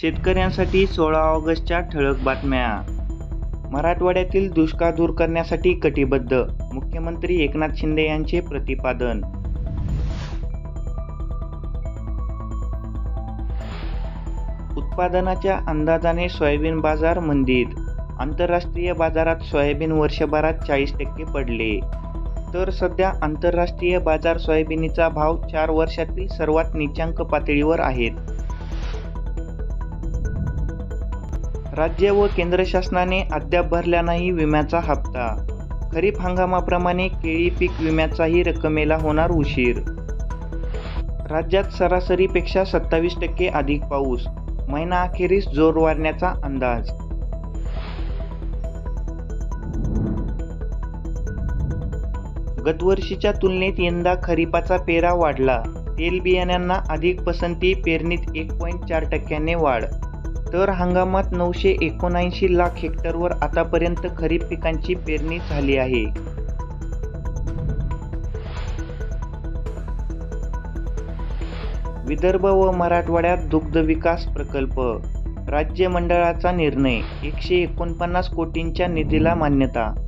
शेतकऱ्यांसाठी सोळा ऑगस्टच्या ठळक बातम्या. मराठवाड्यातील दुष्काळ दूर करण्यासाठी कटिबद्ध मुख्यमंत्री एकनाथ शिंदे यांचे प्रतिपादन. उत्पादनाच्या अंदाजाने सोयाबीन बाजार मंदीत आंतरराष्ट्रीय बाजारात सोयाबीन वर्षभरात चाळीस टक्के पडले. तर सध्या आंतरराष्ट्रीय बाजार सोयाबीनचा भाव चार वर्षातील सर्वात निच्चांक पातळीवर आहेत. राज्य व केंद्र शासनाने अद्याप भरला नाही विम्याचा हप्ता. खरीप हंगामाप्रमाणे केळी पीक विम्याचाही रकमेला होणार उशीर. राज्यात सरासरीपेक्षा सत्तावीस टक्के अधिक पाऊस. महिना अखेरीस जोर वारण्याचा अंदाज. गतवर्षीच्या तुलनेत यंदा खरीपाचा पेरा वाढला. तेल बियाण्यांना अधिक पसंती पेरणीत एक पॉईंट चार टक्क्याने वाढ. तर हंगामात नऊशे एकोणऐंशी लाख हेक्टरवर आतापर्यंत खरीप पिकांची पेरणी झाली आहे. विदर्भ व मराठवाड्यात दुग्ध विकास प्रकल्प. राज्य मंडळाचा निर्णय एकशे एकोणपन्नास कोटींच्या निधीला मान्यता